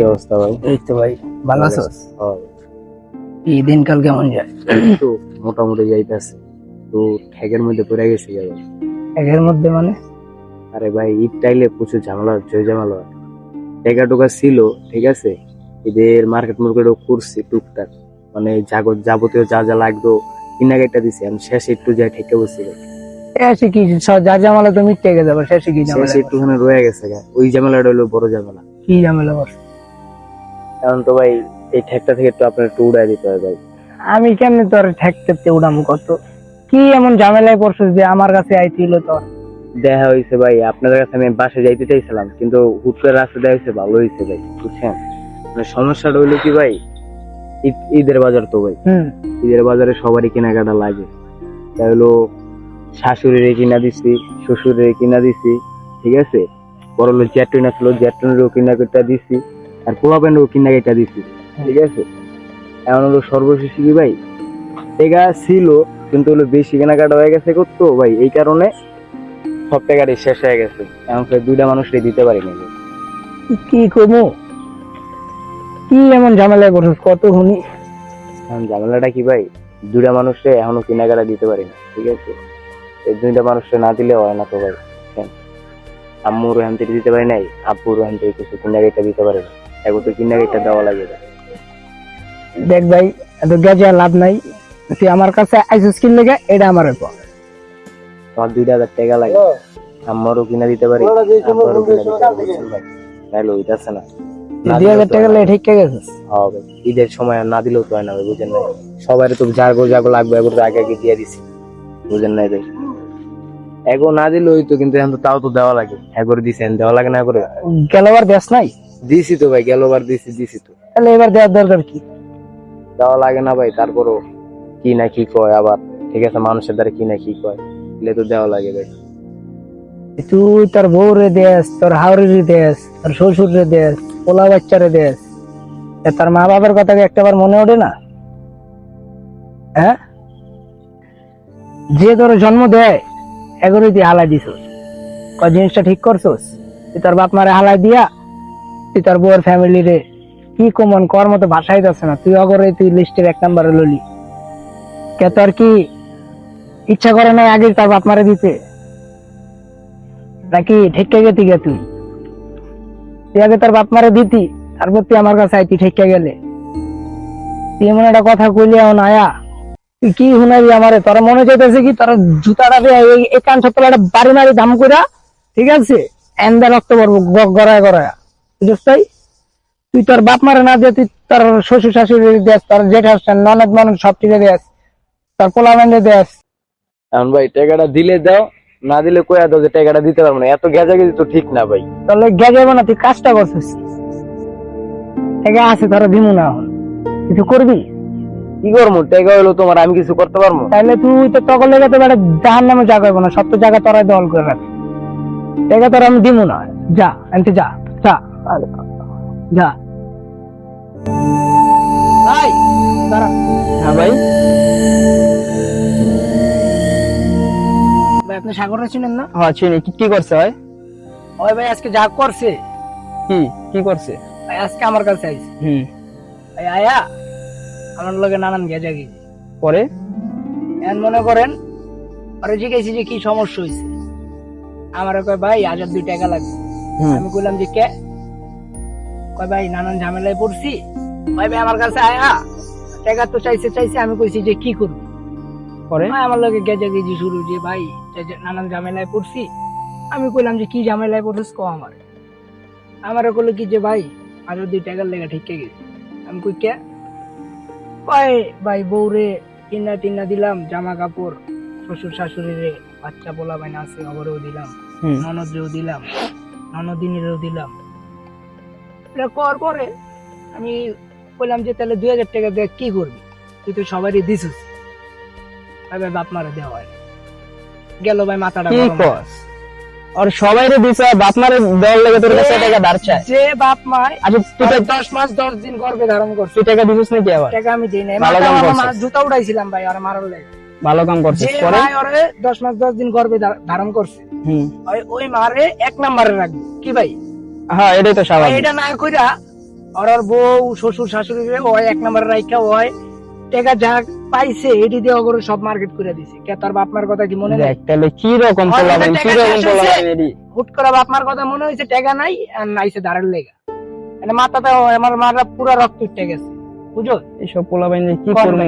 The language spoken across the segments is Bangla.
কি অবস্থা ভাই? এই তো ভাই ভালো এই দিনকাল কেমন যায়? তো মোটামুটি যাইতেছে। তো ঠ্যাগের মধ্যে পড়ে গেছে গেল একের মধ্যে মানে? আরে ভাই ঈদ টাইলে প্রচুর ঝামেলা জয় ঝামেলা হয়। টেকা ছিল ঠিক আছে? এদের মার্কেট মার্কেটও করছি টুকটাক। মানে জাগত যাবতীয় যা যা লাগতো কিনাগাইটা দিছি। আমি শেষে একটু যাই ঠেকে বসছি ভাই। শেষে কি যা ঝামেলা তুমি টেকে যাবে শেষে কি ঝামেলা শেষে একটুখানি রয়ে গেছে ওই ঝামেলাটা হলো বড় ঝামেলা। কি ঝামেলা এখন তো ভাই এই ঠেকটা থেকে একটু আপনার একটু উড়াই দিতে হয় ভাই। আমি কেমনে তোর ঠেকতে উড়াম কত? কি এমন ঝামেলায় পড়ছিস যে আমার কাছে আইছিল তোর? দেখা হয়েছে ভাই আপনাদের কাছে আমি বাসে যাইতে চাইছিলাম কিন্তু হুট করে রাস্তা দেখা হয়েছে ভালো হয়েছে ভাই বুঝছেন? মানে সমস্যাটা হইল কি ভাই ঈদ- ঈদের বাজার তো ভাই। ঈদের বাজারে সবারই কেনাকাটা লাগে। তাই হলো শাশুড়ির কিনা দিছি শ্বশুরের কিনা দিছি ঠিক আছে? বড় হলো জ্যাটুন আসলো জ্যাটুনেরও কিনা কেটা দিছি। আর পোলা প্যান্টও কিনা কেটা দিছি। ঠিক আছে? এমন হলো সর্বশেষ কি ভাই। টেকা ছিল কিন্তু হলো বেশি কেনাকাটা হয়ে গেছে করতো ভাই এই কারণে সব টাকাটাই শেষ হয়ে গেছে। এখন দুইটা মানুষকে দিতে পারিনি ভাই। কি কমু? কি এমন ঝামেলায় পড়ছিস? কত শুনি। এখন ঝামেলাটা কি ভাই? দুইটা মানুষে এখনও কেনাকাটা দিতে পারি না ঠিক আছে? এই দুইটা মানুষে না দিলে হয় না তো ভাই। আম্মুর থেকে দিতে পারি নাই আব্বুর থেকে কিছু কিনাকাটা দিতে পারে না এখন তো কিনাকাটা দেওয়া লাগে। দেখ ভাই এত গেজে লাভ নাই তুই আমার কাছে আইসিস কিন লেগে এটা আমার তোমার দুইটা হাজার টাকা লাগে। আম্মারও কিনা দিতে পারি আব্বারও কিনা দিতে পারি, ভাই তাহলে ওইটাছে না। না দুই হাজার টাকা হয় ঠিক গেছিস? হ্যাঁ ঈদের সময় না দিলেও তো হয় না ভাই বুঝেন নাই? সবাই তো জাগো জাগো লাগবে এগুলো তো আগে আগে দিয়ে দিছি। বুঝেন নাই ভাই? এগো না দিলেও তো কিন্তু এখন তাও তো দেওয়া লাগে। এগোরে দিছেন দেওয়া লাগে না করে গেলবার দেশ নাই? দিছি তো ভাই গেল গেলবার দিছি দিছি তো। তাহলে এবার দেওয়ার দরকার কি? দেওয়া লাগে না ভাই তারপরও কি না কি কয় আবার। ঠিক আছে মানুষের দ্বারা কি না কি কয় তো দেওয়া লাগে ভাই। তুই তোর বউরে দেস তোর হাওড়িরে দেস তোর শ্বশুরে দেস পোলা বাচ্চারে তা তার মা বাবার কথা কি একটাবার মনে ওঠে না? হ্যাঁ? যে তোর জন্ম দেয় এগুলোই তুই হালাই দিছস। জিনিসটা ঠিক করছস? তুই তোর বাপ মারে হালাই দিয়া তুই তোর বউয়ের ফ্যামিলি রে কি কমন কর মতো ভাষাই যাচ্ছে না। তুই অগরে তুই লিস্টের এক নাম্বারে ললি। কে তোর কি ইচ্ছা করে নাই আগে তার বাপ মারে দিতে? নাকি ঠেকে গেতি গে তুই? তুই আগে তার বাপ মারে দিতি, তারপর তুই আমার কাছে আইতি ঠেকে গেলে। তুই এমন একটা কথা কইলি এখন আয়া। তুই কি শুনাবি আমারে? তোর মনে চাইতেছে কি তোর জুতাটা এই- কান একটা বাড়ি মারি দাম কইরা, ঠিক আছে? এন্দা রক্ত পড়ব গড়ায় গড়ায়। বুঝছ তুই তোর বাপ মারে না দিয়ে তুই তোর শ্বশুর শাশুড়ি দেস তোর জেঠা ননদ মানুষ সব টিকে দেস তোর পোলা বেঁধে দেস এখন ভাই টাকাটা দিলে দাও না দিলে কয়া দাও যে টাকাটা দিতে পারব না। এত গেজা গেজাগেজি তো ঠিক না ভাই। তাহলে গেজে না তুই কাজটা করছিস। আছে তোরা দিমু না। কিছু করবি? কি করব? টাকা হলো তোমার আমি কিছু করতে পারব? তাহলে তুই তো তখন লেগে তো বেটা জাহান নামে না সব তো জায়গা তোরা দল করে রাখ। এগে তোর আমি দিমু না। যা আনতে যা যা। যা। ভাই হ্যাঁ ভাই। ভাই আপনি সাগর চিনেন না? হ্যাঁ চিনি। কি কি করছে ভাই? ওই ভাই আজকে যা করছে। কি কি করছে? ভাই আজকে আমার কাছে আইছে। হুম। ভাই আয়া আমার লগে নানান গেজা গেছে পরে? এখন মনে করেন আরে জিজ্ঞেসি যে কি সমস্যা হয়েছে আমার কয় ভাই হাজার দুই টাকা লাগবে। আমি কইলাম যে কে? কয় ভাই নানান ঝামেলায় পড়ছি। ভাই ভাই আমার কাছে আয়া টাকা তো চাইছে চাইছে আমি কইছি যে কি করবি? পরে? ভাই আমার লগে গেজা গেজি শুরু যে ভাই নানান ঝামেলায় পড়ছি আমি কইলাম যে কি ঝামেলায় পড়ছিস কো আমার? আমার কইলো কি যে ভাই আরও দুই টাকার লেগে ঠিককে গেছে। আমি কই কে? কয় ভাই বউরে কিনা টিনা দিলাম জামা কাপড় শ্বশুর শাশুড়িরে বাচ্চা পোলা বাইনা আছে ওগরেও দিলাম। ননদরেও দিলাম ননদিনীরেও দিলাম। এটা কর পরে আমি বললাম যে তাহলে দুই হাজার টাকা দিয়ে কি করবি? তুই তো সবারই দিছিস। ভাই ভাই বাপ মারা দেওয়া হয় গেল ভাই মাথাটা আর সবাই রে দিছে বাপ মারে লাগে তোর কাছে টাকা ধার চায়। যে বাপ মায় আচ্ছা তুই তুই তো- দশ মাস দশ দিন গর্ভে ধারণ করছিস তুই টাকা দিছিস নাকি আবার? টাকা আমি দিই নাই। ভালো কাম করছিস। জুতা উঠাইছিলাম ভাই আর মারার লাগে। ভালো কাম করছিস পরে? ওরে দশ মাস দশ দিন গর্ভে ধারণ করছে হুম। ওই- ওই মারে এক নম্বরে রাখবে। কি ভাই? হ্যাঁ এটাই তো স্বাভাবিক। এটা না কইরা ওর বউ শ্বশুর শাশুড়ি ওই এক নম্বর রাইখা ওই টাকা যা পাইছে এটি দিয়ে ওগুলো সব মার্কেট করে দিছে। কে তার বাপ মার কথা কি মনে নেই? তাহলে কি রকম পোলাবেন কি রকম পোলাবেন এডি হুট করে বাপ মার কথা মনে হয়েছে টাকা নাই আর নাইছে দাঁড়ের লেগা। মানে মাথাতে আমার মারা পুরো রক্ত উঠে গেছে। বুঝো এইসব পোলাবেন কি কর করব।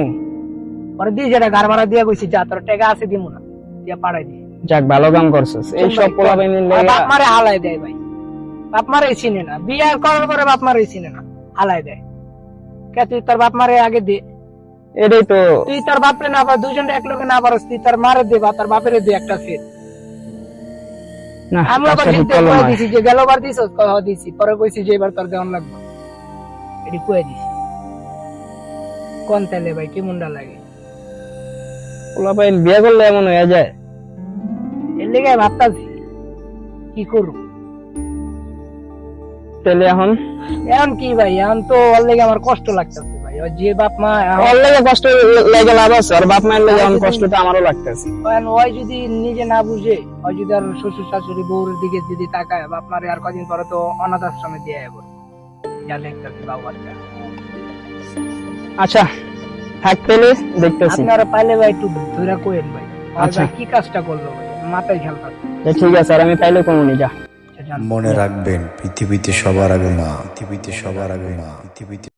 পরে দিয়ে যেটা গার ভাড়া দিয়ে কইছি যা তোর টাকা আছে দিমু না। দিয়ে পাড়াই দিয়ে যাক ভালো কাম করছিস। এইসব পোলাবেন বাপ মারে হালাই দেয় ভাই। বাপ মারে চিনে না। বিয়ে করার পরে বাপ মারে চিনে না। হালাই দেয়। কে তুই তোর বাপ মারে আগে দে। এটাই তো। তুই তোর বাপরে না পার দুজন এক লোকে না পারস তুই তোর মারে দে বা তোর বাপের দে একটা সেট না আমি আবার কাজটা ঠিক হিন্দি করল কয়ে দিছি যে গেলবার দিছ কহ দিছি। পরে কইছি যে এবার তোর দেওয়ান লাগবে। এটি কয়ে দিছি। কোন তেলে ভাই কি মুন্ডা লাগে? পোলাপাইন বিয়ে করলে এমন হয়ে যায়। এর লেগে ভাবতাছি কি করু তাহলে এখন? এখন কি ভাই? এখন তো ওর লেগে আমার কষ্ট লাগতেছে ভাই। ওর যে বাপ মা ওর লেগে কষ্ট লেগে লাভ আছে আর বাপ মায়ের লেগে এখন কষ্টটা আমারও লাগতেছে। এখন ওই যদি নিজে না বুঝে ওই যদি আর শ্বশুর শাশুড়ি বউর দিকে যদি তাকায় বাপ মারে আর কদিন পরে তো অনাথ আশ্রমে দিয়ে যাব যা দেখতেছি বাবু আচ্ছা থাক পেলে দেখতেছি। আপনারা পাইলে ভাই একটু ধরে কোয়েন ভাই। আচ্ছা। কি কাজটা করল ভাই মাথায় ঠিক আছে আর আমি পাইলে কমুনি যা। মনে রাখবেন পৃথিবীতে সবার আগে মা পৃথিবীতে সবার আগে মা পৃথিবীতে